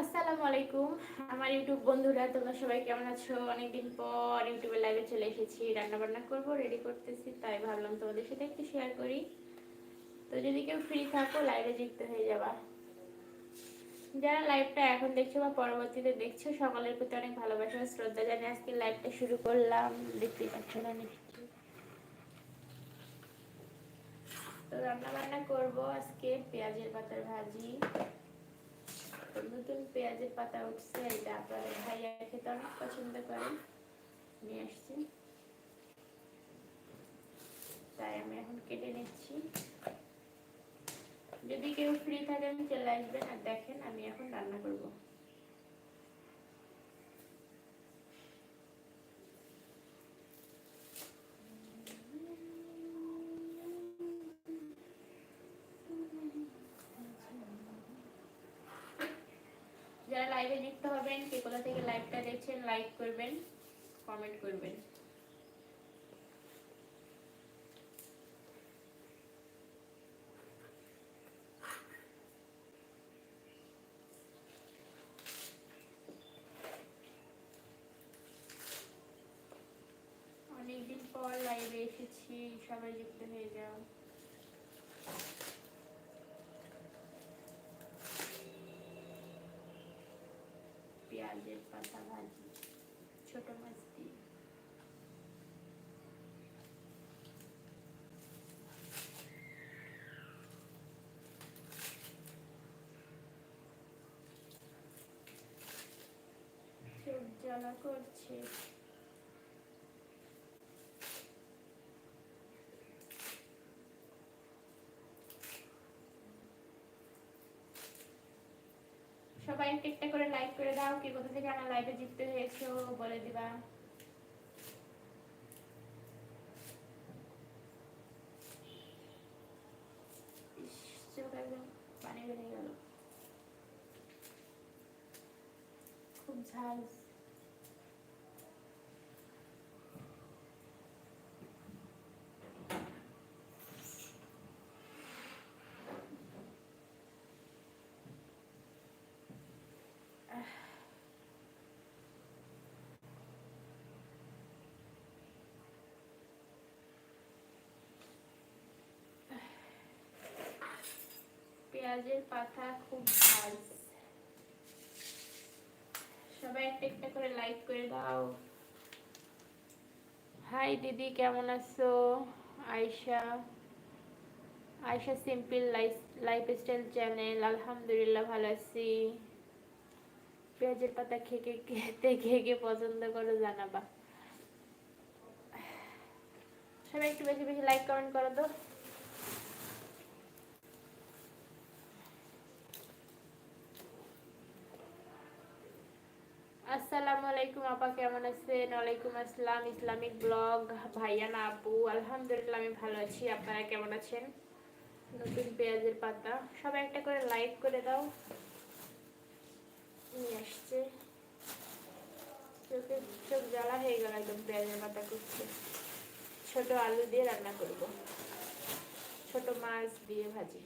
আসসালামু আলাইকুম। আমার ইউটিউব বন্ধুরা, তোমরা সবাই কেমন আছো? অনেকদিন পর ইউটিউবে লাইভে চলে এসেছি। রান্না বান্না করব রেডি করতেছি, তাই ভাবলাম তোমাদের সাথে একটু শেয়ার করি। তো যদি কেউ ফ্রি থাকো লাইভে যুক্ত হয়ে যাবা। যারা লাইভটা এখন দেখছ বা পরবর্তীতে দেখছ, সকলের প্রতি অনেক ভালোবাসা শ্রদ্ধা জানিয়ে আজকে লাইভটা শুরু করলাম। দেখতেই পাচ্ছ না নিশ্চয়ই। তো রান্না বান্না করব আজকে পেঁয়াজের পাতার ভাজি। নতুন পেঁয়াজের পাতা উঠছে, এটা আপনাদের ভাইয়া খেতে অনেক পছন্দ করেন। নিয়ে আসছি। তাই আমি এখন কেটে নিচ্ছি। যদি কেউ ফ্রি থাকেন, চলে আসবেন আর দেখেন আমি এখন রান্না করব যারা লাইভে যুক্ত হবেন কে কোথা থেকে লাইভটা দেখছেন লাইক করবেন কমেন্ট করবেন। অনেকদিন পর লাইভে এসেছি সবাই যুক্ত হয়ে যাও। পেঁয়াজের পাতা ভাজি ছোট মাছ দিয়ে চোখ করছে। সবাই একটা করে লাইক করে দাও, কে কোথা থেকে আমার লাইভে যুক্ত হয়েছো বলে দিবা। পানি বেরিয়ে খুব ঝাল। পেঁয়াজের পাতা খুব ঝাল সবাই একটা একটা করে লাইক করে দাও। হাই দিদি, কেমন আছো? Ayesha. Ayesha simple life lifestyle channel আলহামদুলিল্লাহ ভালো আছি। পেঁয়াজের পাতা খেকে খেতে খেকে পছন্দ করো, জানাবা। সবাই একটু বেশি বেশি লাইক কমেন্ট করো তো। আসসালামু আলাইকুম, আপা কেমন আছেন? ওয়ালাইকুম আসসালাম, ইসলামিক ব্লগ। ভাইয়ান আপু, আলহামদুলিল্লাহ আমি ভালো আছি। আপনারা কেমন আছেন? নতুন পেঁয়াজের পাতা। সবাই একটা করে লাইক করে দাও। নিয়ে আসছে। চোখে চোখ জ্বালা হয়ে গেল, একদম পেঁয়াজের পাতা করছে ছোট আলু দিয়ে রান্না করব। ছোট মাছ দিয়ে ভাজি।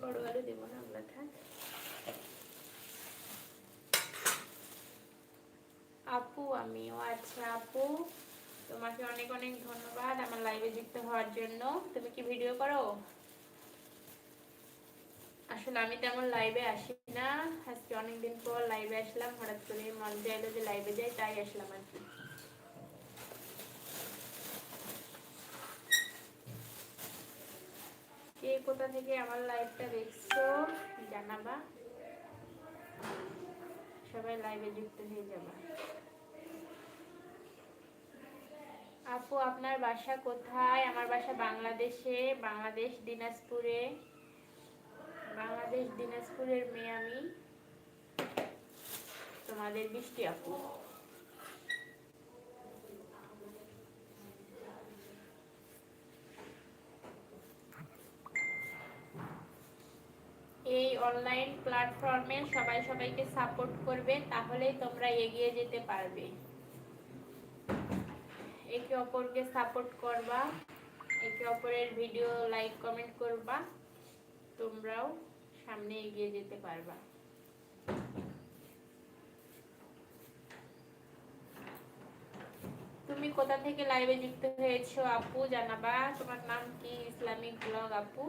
বড় আলু দেবো না, আমরা থাক। আপু, আমিও আচ্ছা আপু। তোমাকে অনেক অনেক ধন্যবাদ আমার লাইভে যুক্ত হওয়ার জন্য। তুমি কি ভিডিও করো? আসলে আমি তেমন লাইভে আসি না। আজকে অনেকদিন পর লাইভে আসলাম। হঠাৎ করে মন চাইলো যে লাইভে যাই, তাই আসলাম আর কি। কে কোথা থেকে আমার লাইভটা দেখছ? জানাবা। সবাই লাইভে যুক্ত হয়ে যাবা। আপু, আপনার বাসা কোথায়? আমার বাসা বাংলাদেশে, বাংলাদেশ দিনাজপুরে। বাংলাদেশ দিনাজপুরের মেয়ে আমি। তোমাদের বৃষ্টি, আপু। এই অনলাইন প্ল্যাটফর্মে সবাই সবাইকে সাপোর্ট করবে, তাহলেই তোমরা এগিয়ে যেতে পারবে। একে অপরকে সাপোর্ট করবা, একে অপরের ভিডিও লাইক কমেন্ট করবা, তোমরাও সামনে এগিয়ে যেতে পারবা। তুমি কোথা থেকে লাইভে যুক্ত হয়েছো আপু? জানাবা। তোমার নাম কি? ইসলামিক ব্লগ আপু?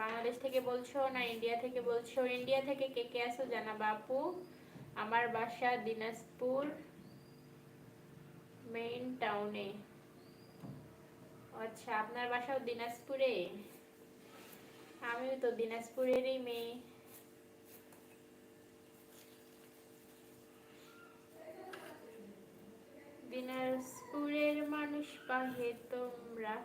বাংলাদেশ থেকে বলছো না ইন্ডিয়া থেকে বলছো? ইন্ডিয়া থেকে কে কে আসো জানাবা আপু? আমার বাসা দিনাজপুর মেইন টাউনে আচ্ছা আপনার বাসাও দিনাজপুরে? আমিও তো দিনাজপুরেরই মেয়ে। দিনাজপুরের মানুষ পাহে তোমরা।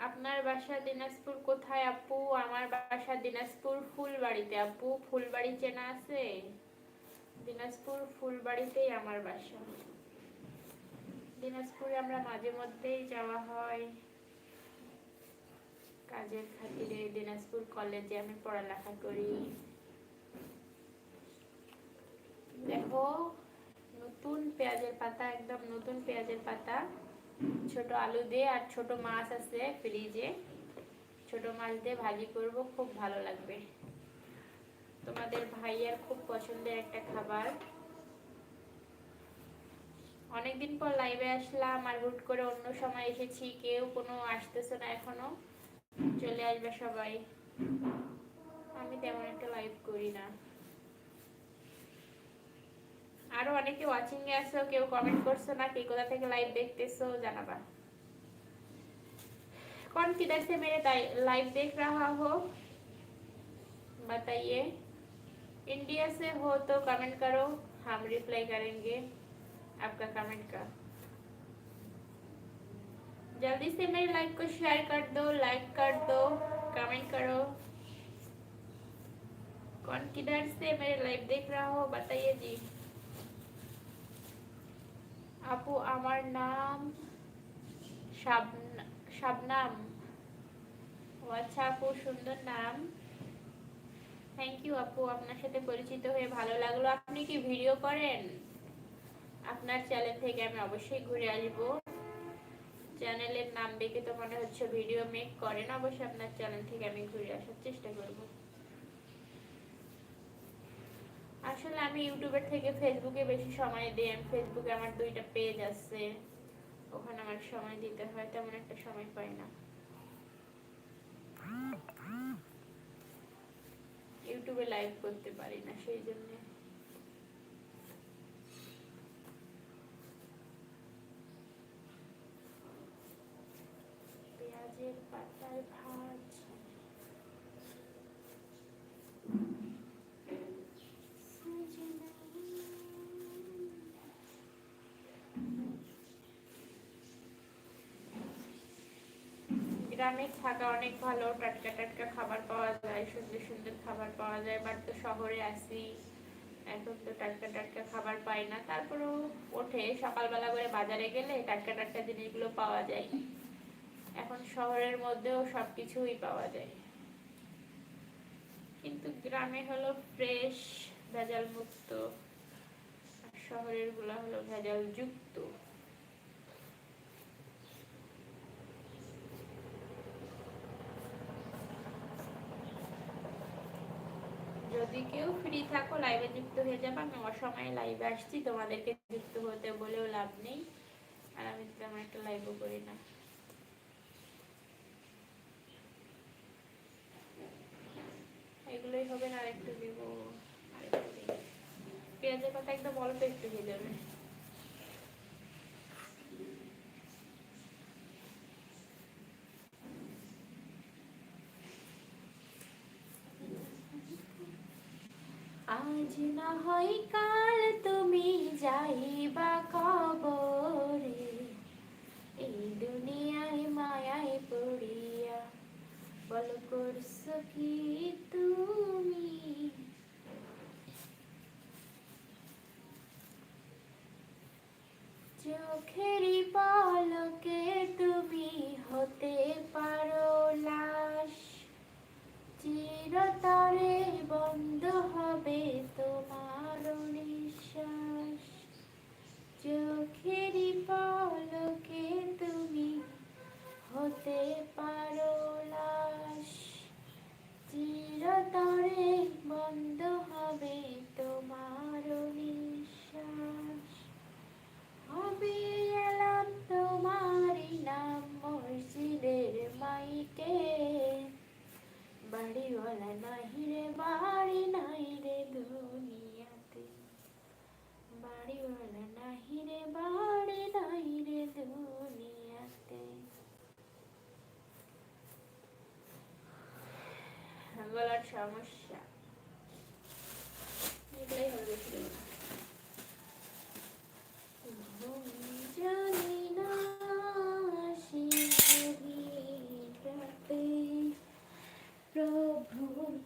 আপনার বাসা দিনাজপুর কোথায় আপু? আমার বাসা দিনাজপুর ফুলবাড়িতে। আপু, ফুলবাড়ি চেনা আছে? দিনাজপুর ফুলবাড়িতেই আমার বাসা। দিনাজপুরে আমরা মাঝে মধ্যেই যাওয়া হয়। কাজের খাতিরে দিনাজপুর কলেজে আমি পড়ালেখা করি। দেখো, নতুন পেঁয়াজের পাতা, একদম নতুন পেঁয়াজের পাতা। ছোট আলু দিয়ে আর ছোট মাছ আছে ফ্রিজে। ছোট মাছ দিয়ে ভাজি করব, খুব ভালো লাগবে। তোমাদের ভাইয়ের খুব পছন্দের একটা খাবার। অনেকদিন পর লাইভে আসলাম আর হুট করে অন্য সময় এসেছি, কেউ কোনো আসতেছে না এখনও। চলে আসবে সবাই। আমি তেমন একটা লাইভ করি না। আরো অনেকে ওয়াচিং এ আছো কেউ কমেন্ট করছো না কে কোথা থেকে লাইভ দেখতেছো জানাবা कौन किधर से मेरे लाइव देख रहा हो बताइए इंडिया से हो तो कमेंट करो हम रिप्लाई करेंगे आपका कमेंट का जल्दी से मेरे लाइव को शेयर कर दो लाइक कर दो कमेंट करो कौन किधर से मेरे लाइव देख रहा हो बताइए जी আপু, আমার নাম শাবনাম। আচ্ছা আপু, সুন্দর নাম। থ্যাংক ইউ আপু, আপনার সাথে পরিচিত হয়ে ভালো লাগল। আপনি কি ভিডিও করেন? আপনার চ্যানেল থেকে আমি অবশ্যই ঘুরে আসব। চ্যানেলের নাম দেখে তো মনে হচ্ছে ভিডিও মেক করেন। অবশ্যই আপনার চ্যানেল থেকে আমি ঘুরে আসার চেষ্টা করব। আসলে আমি ইউটিউবের থেকে ফেসবুকে বেশি সময় দিই। আমি ফেসবুকে আমার দুইটা পেজ আছে। ওখানে আমার সময় দিতে হয়, তেমন একটা সময় পাই না। ইউটিউবে লাইভ করতে পারি না, সেই জন্য। পেঁয়াজের পাতার ভাজ গ্রামে থাকা অনেক ভালো। টাটকা টাটকা খাবার পাওয়া যায়, সুন্দর সুন্দর খাবার পাওয়া যায় বাট তো শহরে আসি, এখন তো টাটকা টাটকা খাবার পাই না। তারপরেও ওঠে, সকালবেলা করে বাজারে গেলে টাটকা টাটকা জিনিসগুলো পাওয়া যায়। এখন শহরের মধ্যেও সব কিছুই পাওয়া যায়। কিন্তু গ্রামে হলো ফ্রেশ ভেজাল মুক্ত আর শহরেরগুলা হলো ভেজাল যুক্ত যদি কেউ ফ্রি থাকো লাইভে যুক্ত হয়ে যাবে। আমি অসময়ে লাইভে আসছি, তোমাদেরকে যুক্ত হতে বলেও লাভ নেই। আর আমি তেমন একটা লাইভও করি না। এগুলোই হবে না আরেকটু দিব আরেকটু দিব। পেঁয়াজের কথা একদম অল্প একটু দিয়ে দেবে। আজ না হয় কাল তুমি যাইবা কবরে। এই দুনিয়ায় মায়ায় পড়িয়া বল করছ কি কে? বাড়িওয়ালা নাহি রে বাড়ি নাই রে দুনিয়াতে। বাড়িওয়ালা নাহি রে বাড়ি নাই রে দুনিয়াতে। গলার সমস্যা। এটাই হবে ঘুম জানি ভ্রু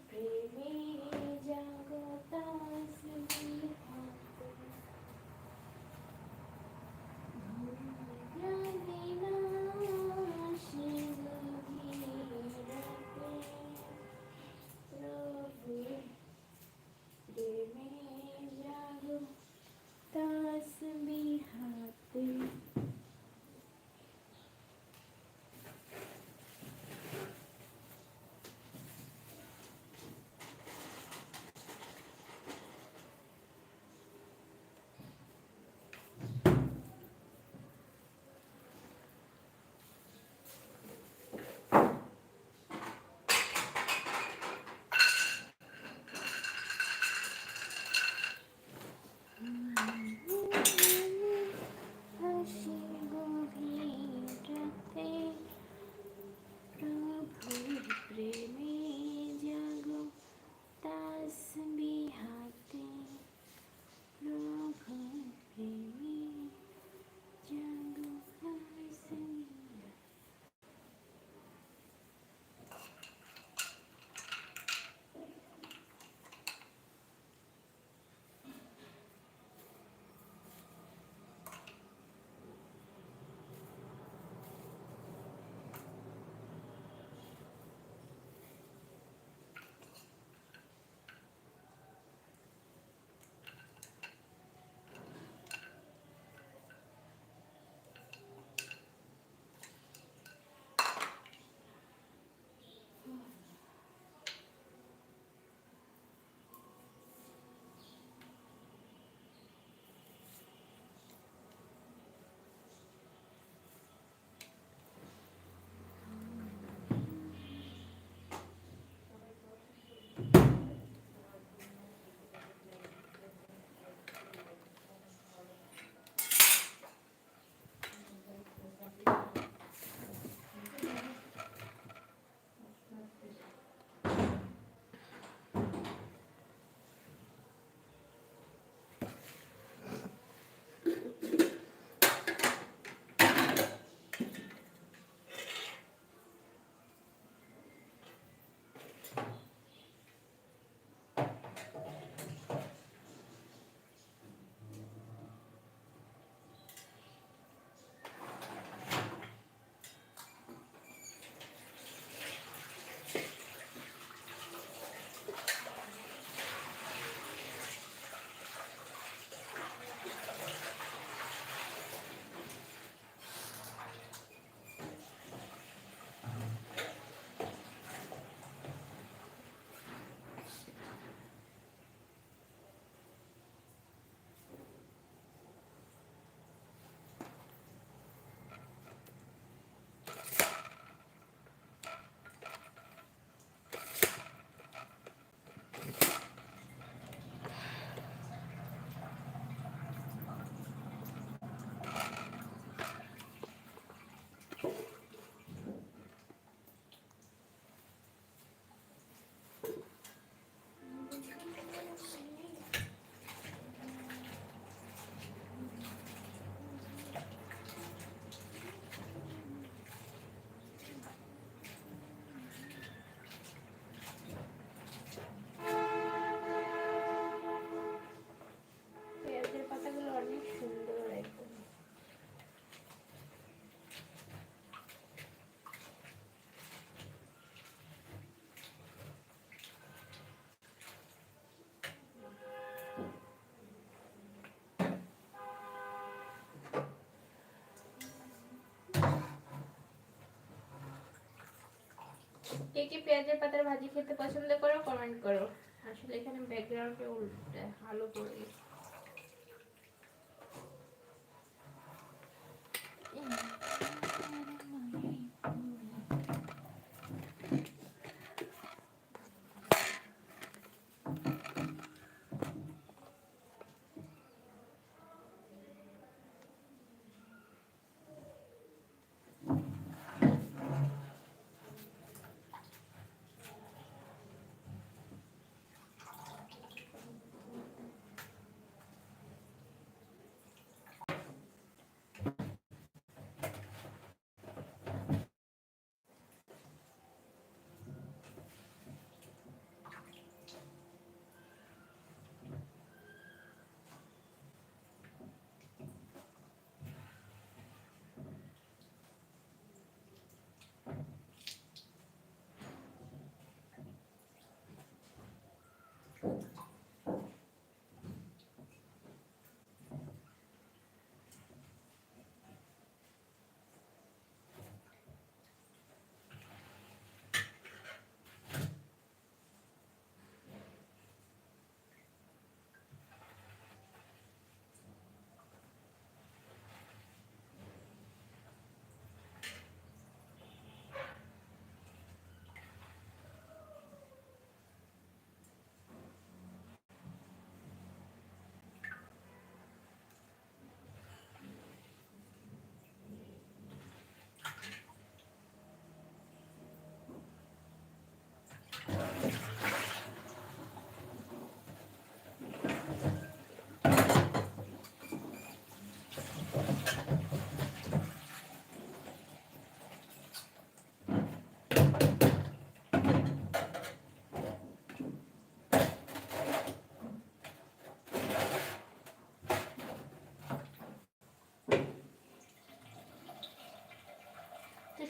কে কে পেঁয়াজের পাতার ভাজি খেতে পছন্দ করো কমেন্ট করো। আসলে এখানে ব্যাকগ্রাউন্ডে উল্টে আলো পড়ে গেছে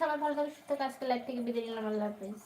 সবাই ভালো থাকবে সুস্থ আজকে লাইভ থেকে বিদায় নিলাম আল্লাহ হাফিজ।